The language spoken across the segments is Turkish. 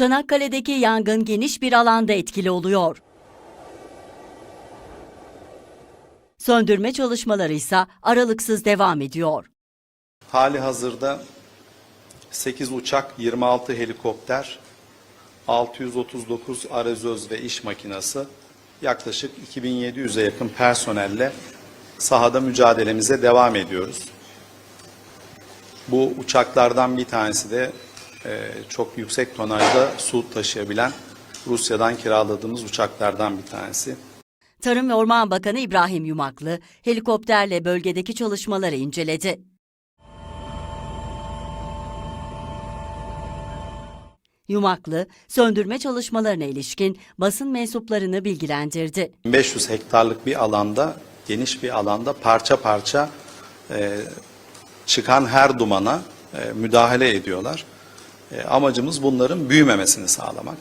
Çanakkale'deki yangın geniş bir alanda etkili oluyor. Söndürme çalışmaları ise aralıksız devam ediyor. Hali hazırda 8 uçak, 26 helikopter, 639 arazöz ve iş makinası, yaklaşık 2700'e yakın personelle sahada mücadelemize devam ediyoruz. Bu uçaklardan bir tanesi de çok yüksek tonajda su taşıyabilen Rusya'dan kiraladığımız uçaklardan bir tanesi. Tarım ve Orman Bakanı İbrahim Yumaklı helikopterle bölgedeki çalışmaları inceledi. Yumaklı, söndürme çalışmalarına ilişkin basın mensuplarını bilgilendirdi. 500 hektarlık bir alanda, geniş bir alanda parça parça e, çıkan her dumana e, müdahale ediyorlar. E, amacımız bunların büyümemesini sağlamak.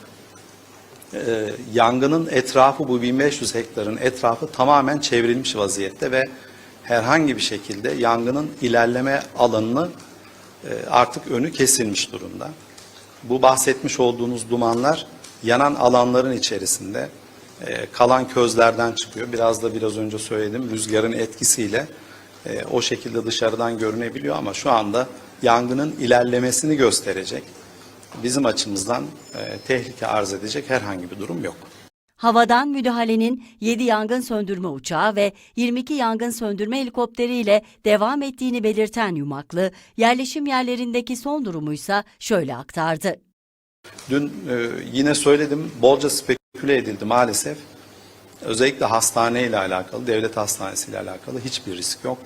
E, yangının etrafı bu 1500 hektarın etrafı tamamen çevrilmiş vaziyette ve herhangi bir şekilde yangının ilerleme alanını e, artık önü kesilmiş durumda. Bu bahsetmiş olduğunuz dumanlar yanan alanların içerisinde e, kalan közlerden çıkıyor. Biraz da biraz önce söyledim rüzgarın etkisiyle e, o şekilde dışarıdan görünebiliyor ama şu anda yangının ilerlemesini gösterecek. Bizim açımızdan e, tehlike arz edecek herhangi bir durum yok. Havadan müdahalenin 7 yangın söndürme uçağı ve 22 yangın söndürme helikopteriyle devam ettiğini belirten Yumaklı, yerleşim yerlerindeki son durumuysa şöyle aktardı. Dün e, yine söyledim bolca speküle edildi maalesef. Özellikle hastane ile alakalı, devlet hastanesi ile alakalı hiçbir risk yok.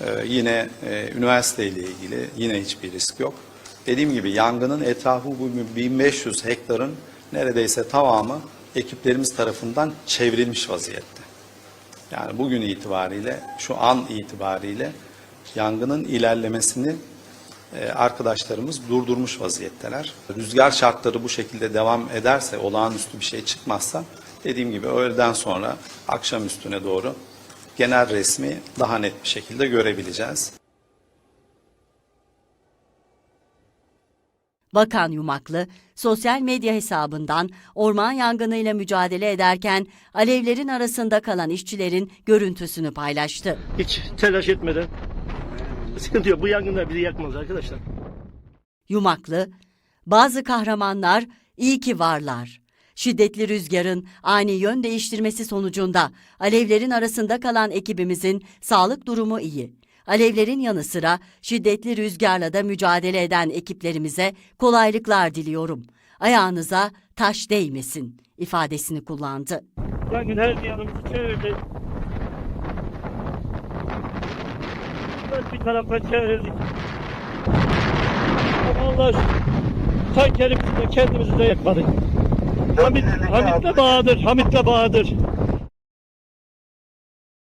E, yine e, üniversite ile ilgili yine hiçbir risk yok. Dediğim gibi yangının etrafı bu 1500 hektarın neredeyse tamamı ekiplerimiz tarafından çevrilmiş vaziyette. Yani bugün itibariyle, şu an itibariyle yangının ilerlemesini e, arkadaşlarımız durdurmuş vaziyetteler. Rüzgar şartları bu şekilde devam ederse, olağanüstü bir şey çıkmazsa dediğim gibi öğleden sonra akşam üstüne doğru genel resmi daha net bir şekilde görebileceğiz. Bakan Yumaklı, sosyal medya hesabından orman yangınıyla mücadele ederken alevlerin arasında kalan işçilerin görüntüsünü paylaştı. Hiç telaş etmeden. Sıkıntı yok. Bu yangınlar bizi yakmaz arkadaşlar. Yumaklı, bazı kahramanlar iyi ki varlar. Şiddetli rüzgarın ani yön değiştirmesi sonucunda alevlerin arasında kalan ekibimizin sağlık durumu iyi. Alevlerin yanı sıra şiddetli rüzgarla da mücadele eden ekiplerimize kolaylıklar diliyorum. Ayağınıza taş değmesin ifadesini kullandı. Yangın her yanımızı çevirdi. Dört bir taraftan çevrildik. Ama Allah şükür. Tankerimizi de kendimizi de yakmadık. Hamit, Hamit'le Bahadır, Hamit'le Bahadır.